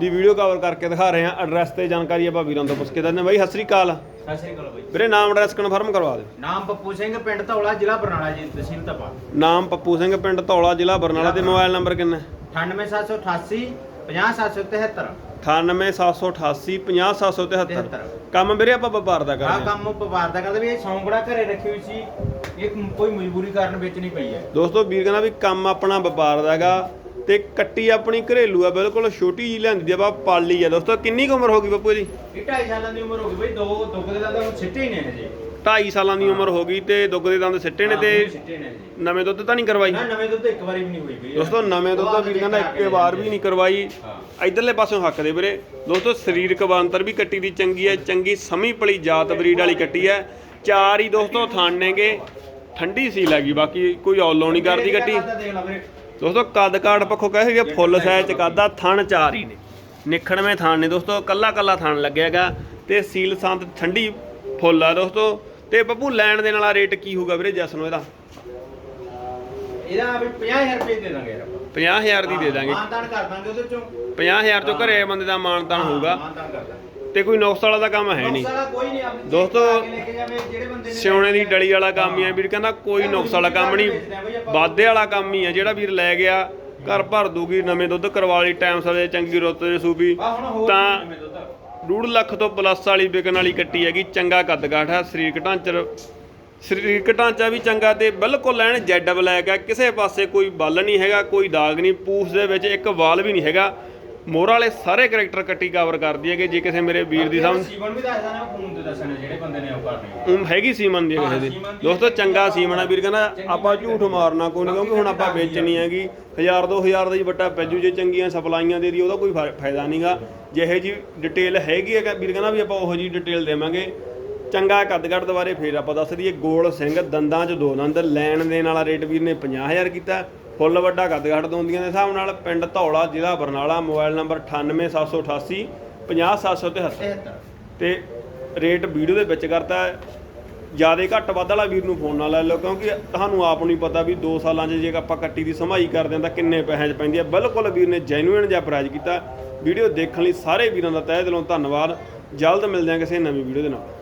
ਦੀ video cover ਕਰਕੇ ਦਿਖਾ ਰਹੇ ਹਾਂ। ਐਡਰੈਸ ਤੇ ਜਾਣਕਾਰੀ ਆਪਾਂ ਵੀਰਾਂ ਤੋਂ ਪੁੱਛ ਕੇ ਦਿੰਦੇ ਬਾਈ ਸਤਿ ਸ੍ਰੀ ਅਕਾਲ। ਸਤਿ ਸ਼੍ਰੀ ਅਕਾਲ ਬਾਈ। ਵੀਰੇ ਨਾਮ ਐਡਰੈਸ ਕਨਫਰਮ ਕਰਵਾ ਦਿਓ। ਨਾਮ ਪੱਪੂ ਸਿੰਘ ਪਿੰਡ ਧੌਲਾ ਜ਼ਿਲ੍ਹਾ ਬਰਨਾਲਾ ਜੀ ਤਹਿਸੀਲ ਤਪਾ ਨਾਮ ਪੱਪੂ ਸਿੰਘ ਪਿੰਡ ਧੌਲਾ ਜ਼ਿਲ੍ਹਾ ਬਰਨਾਲਾ ਤੇ ਮੋਬਾਈਲ ਨੰਬਰ ਕਿੰਨਾ 98788 50773 98788 50773 ਕੰਮ ਵੀਰੇ ਆਪਾਂ ਵਪਾਰ ਦਾ ਆ ਕਰਦੇ ਹਾਂ। ਕੰਮ ਵਪਾਰ ਦਾ ਕਰਦੇ ਵੀ ਇਹ ਸੌਂਗੜਾ ਘਰੇ ਰੱਖੀ ਹੋਈ ਸੀ। ਇਹ ਕੋਈ ਮਜਬੂਰੀ ਕਾਰਨ ਵੇਚਣੀ ਪਈ ਹੈ। ਦੋਸਤੋ ਵੀਰ ਕਹਿੰਦਾ ਵੀ ਕੰਮ ਆਪਣਾ ਵਪਾਰ ਦਾ ਹੈਗਾ। ਤੇ ਕੱਟੀ ਆਪਣੀ ਘਰੇਲੂ ਆ ਬਿਲਕੁਲ ਛੋਟੀ ਜੀ ਲਿਆਂਦੀ ਆ ਬਾ ਪਾਲੀ ਆ ਦੋਸਤੋ। ਕਿੰਨੀ ਕੁ ਉਮਰ ਹੋ ਗਈ ਬੱਪੂ ਜੀ ਇਹ 2.5 ਸਾਲਾਂ ਦੀ ਉਮਰ ਹੋ ਗਈ ਬਈ ਦੋ ਦੁੱਗ ਦੇ ਦੰਦ ਸਿੱਟੇ ਹੀ ਨੇ ਹਜੇ। 2.5 ਸਾਲਾਂ ਦੀ ਉਮਰ ਹੋ ਗਈ ਤੇ ਦੁੱਗ ਦੇ ਦੰਦ ਸਿੱਟੇ ਨੇ ਤੇ ਸਿੱਟੇ ਨੇ ਨਵੇਂ ਦੁੱਧ ਤਾਂ ਨਹੀਂ ਕਰਵਾਈ? ਨਾ ਨਵੇਂ ਦੁੱਧ ਇੱਕ ਵਾਰੀ ਵੀ ਨਹੀਂ ਹੋਈ ਬਈ। ਦੋਸਤੋ ਨਵੇਂ ਦੁੱਧ ਦਾ ਵੀਰ ਕਹਿੰਦਾ ਇੱਕੇ ਵਾਰ ਵੀ ਨਹੀਂ ਕਰਵਾਈ। ਇਧਰਲੇ ਪਾਸਿਓਂ ਹੱਕ ਦੇ ਵੀਰੇ। ਦੋਸਤੋ ਸਰੀਰਕ ਬਣਤਰ ਵੀ ਕੱਟੀ ਦੀ ਚੰਗੀ ਹੈ ਚੰਗੀ ਸਮੀ ਪਲੀ ਜਾਤ ਬਰੀਡ ਵਾਲੀ ਕੱਟੀ ਹੈ ਚਾਰ ਹੀ ਦੋਸਤੋ ਥਣ ਨੇਗੇ। ਠੰਡੀ ਸੀ ਲੱਗੀ ਬਾਕੀ ਕੋਈ ਔਲੋ ਨਹੀਂ ਕਰਦੀ ਕੱਟੀ। ਦੇਖ ਲੈ ਵੀਰੇ ਦੋਸਤੋ ਕੱਦ ਕਾਠ ਪੱਖੋਂ ਕਹੇ ਕਿ ਫੁੱਲ ਸਾਈਜ਼ ਚ ਕੱਦਾ ਥਣ ਚਾਰ ਹੀ ਨੇ। ਨਿਖੜਵੇਂ ਥਣ ਨੇ ਦੋਸਤੋ ਕੱਲਾ ਕੱਲਾ ਥਣ ਲੱਗਿਆਗਾ ਤੇ ਸੀਲ ਸੰਤ ਠੰਡੀ ਫੁੱਲ ਆ ਦੋਸਤੋ। ਤੇ ਬੱਬੂ ਲੈਣ ਦੇ ਨਾਲ ਰੇਟ ਕੀ ਹੋਊਗਾ ਵੀਰੇ ਜਸ ਨੂੰ ਇਹਦਾ? ਇਹਦਾ ਵੀ 50000 ਰੁਪਏ ਦੇ ਦਾਂਗੇ ਯਾਰ ਆਪਾਂ। 50000 ਦੀ ਦੇ ਦਾਂਗੇ। ਮਾਨਦਾਨ ਕਰ ਦਾਂਗੇ ਉਹਦੇ ਚੋਂ। 50000 ਤੋਂ ਘਰੇ ਬੰਦੇ ਦਾ ਮਾਨਤਾਨ ਹੋਊਗਾ। ਮਾਨਦਾਨ ਕਰ ਦਾਂਗੇ। ਤੇ ਕੋਈ ਨੁਕਸ ਵਾਲਾ ਦਾ ਕੰਮ ਹੈ ਨਹੀਂ। ਨੁਕਸਾਨ ਕੋਈ ਨਹੀਂ ਆਪਣੀ ਦੋਸਤੋ, ਚੀਜ਼ ਬਣਾ ਕੇ ਲੈ ਕੇ ਜਾਵੇ, ਜਿਹੜੇ ਬੰਦੇ ਨੇ ਸਿਉਣੇ ਦੀ ਡਲੀ ਵਾਲਾ ਕੰਮ ਹੀ ਆ ਵੀਰ ਕਹਿੰਦਾ ਕੋਈ ਨੁਕਸ ਵਾਲਾ ਕੰਮ ਨਹੀਂ। ਵਾਧੇ ਵਾਲਾ ਕੰਮ ਹੀ ਆ ਜਿਹੜਾ ਵੀਰ ਲੈ ਗਿਆ ਘਰ ਭਰ ਦੂਗੀ ਨਵੇਂ ਦੁੱਧ ਕਰਵਾ ਲਈ ਟਾਈਮ ਸਿਰ ਚੰਗੀ ਰੁੱਤ ਦੇ ਸੂਬੀ। ਆ ਹੁਣ ਹੋਰ ਤਾਂ ਦੁੱਧ। ਡੂਢ ਲੱਖ ਤੋਂ ਪਲੱਸ ਵਾਲੀ ਵਿਕਣ ਵਾਲੀ ਕੱਟੀ ਹੈਗੀ ਚੰਗਾ ਕੱਦ ਕਾਠ ਹੈ ਸਰੀਰਕ ਢਾਂਚਰ ਸਰੀਰਕ ਢਾਂਚਾ ਵੀ ਚੰਗਾ ਤੇ ਬਿਲਕੁਲ ਐਨ ਜੈਡ ਬਲੈਕ ਹੈ ਕਿਸੇ ਪਾਸੇ ਕੋਈ ਬੱਲ ਨਹੀਂ ਹੈਗਾ ਕੋਈ ਦਾਗ ਨਹੀਂ ਪੂਛ ਦੇ ਵਿੱਚ ਇੱਕ ਵਾਲ ਵੀ ਨਹੀਂ ਹੈਗਾ। ਮੋਹਰ ਵਾਲੇ ਸਾਰੇ ਕਰੈਕਟਰ ਕੱਟੀ ਕਵਰ ਕਰਦੀ ਹੈਗੇ ਜੇ ਕਿਸੇ ਮੇਰੇ ਵੀਰ ਦੀ ਸਮਝ ਸੀਮਨ ਵੀ ਦੱਸਦਾ ਨਾ ਫੋਨ ਤੇ ਦੱਸਣੇ ਜਿਹੜੇ ਬੰਦੇ ਨੇ ਉਹ ਕਰਨੇ ਉਹ ਹੈਗੀ ਸੀਮਨ ਦੀ ਕਿਸੇ ਦੀ। ਦੀ ਦੋਸਤੋ। ਚੰਗਾ ਸੀਮਨ ਆ ਵੀਰ ਕਹਿੰਦਾ ਆਪਾਂ ਝੂਠ ਮਾਰਨਾ ਕੋਈ ਨਹੀਂ ਕਿਉਂਕਿ ਹੁਣ ਆਪਾਂ ਵੇਚਣੀ ਹੈਗੀ। 1000 2000 ਦਾ ਹੀ ਵੱਟਾ ਪੈਜੂ ਜੇ ਚੰਗੀਆਂ ਸਪਲਾਈਆਂ ਦੇ ਦੀ ਉਹਦਾ ਕੋਈ ਫਾ- ਫਾਇਦਾ ਨਹੀਂਗਾ ਜਿਹੇ ਜੀ ਡਿਟੇਲ ਹੈਗੀ ਹੈ ਵੀਰ ਕਹਿੰਦਾ ਵੀ ਆਪਾਂ ਉਹੋ ਜੀ ਡਿਟੇਲ ਦੇਵਾਂਗੇ। ਚੰਗਾ ਕੱਦਗੜ ਦੁਬਾਰੇ ਫੇਰ ਆਪਾਂ ਦੱਸ ਦਈਏ ਗੋਲ ਸਿੰਘ ਦੰਦਾਂ 'ਚ ਦੋ ਦੰਦ ਲੈਣ ਦੇਣ ਵਾਲਾ ਰੇਟ ਵੀਰ ਨੇ 50000 ਕੀਤਾ। ਫੁੱਲ ਵੱਡਾ ਕੱਦਗੜ ਦੋਂਦੀਆਂ ਦੇ ਹਿਸਾਬ ਨਾਲ ਪਿੰਡ ਧੌਲਾ, ਜ਼ਿਲ੍ਹਾ ਬਰਨਾਲਾ, ਮੋਬਾਈਲ ਨੰਬਰ 98788 50773 73 ਤੇ ਰੇਟ ਵੀਡੀਓ ਦੇ ਵਿੱਚ ਕਰਤਾ ਜ਼ਿਆਦਾ ਘੱਟ ਵੱਧ ਵਾਲਾ ਵੀਰ ਨੂੰ ਫੋਨ ਨਾਲ ਲੈ ਲਓ, ਕਿਉਂਕਿ ਤੁਹਾਨੂੰ ਆਪ ਨੂੰ ਪਤਾ ਵੀ 2 ਸਾਲਾਂ 'ਚ ਜੇ ਆਪਾਂ ਕੱਟੀ ਦੀ ਸਮਾਈ ਕਰਦੇ ਹਾਂ ਤਾਂ ਕਿੰਨੇ ਪੈਸੇ 'ਚ ਪੈਂਦੀ ਹੈ। ਬਿਲਕੁਲ ਵੀਰ ਨੇ ਜੈਨੂਇਨ ਜਿਹਾ ਪ੍ਰਾਈਜ਼ ਕੀਤਾ। ਵੀਡੀਓ ਦੇਖਣ ਲਈ ਸਾਰੇ ਵੀਰਾਂ ਦਾ ਤਹਿ ਦਿਲੋਂ ਧੰਨਵਾਦ। ਜਲਦ ਮਿਲਦੇ ਹਾਂ ਕਿਸੇ ਨਵੀਂ ਵੀਡੀਓ ਦੇ ਨਾਲ।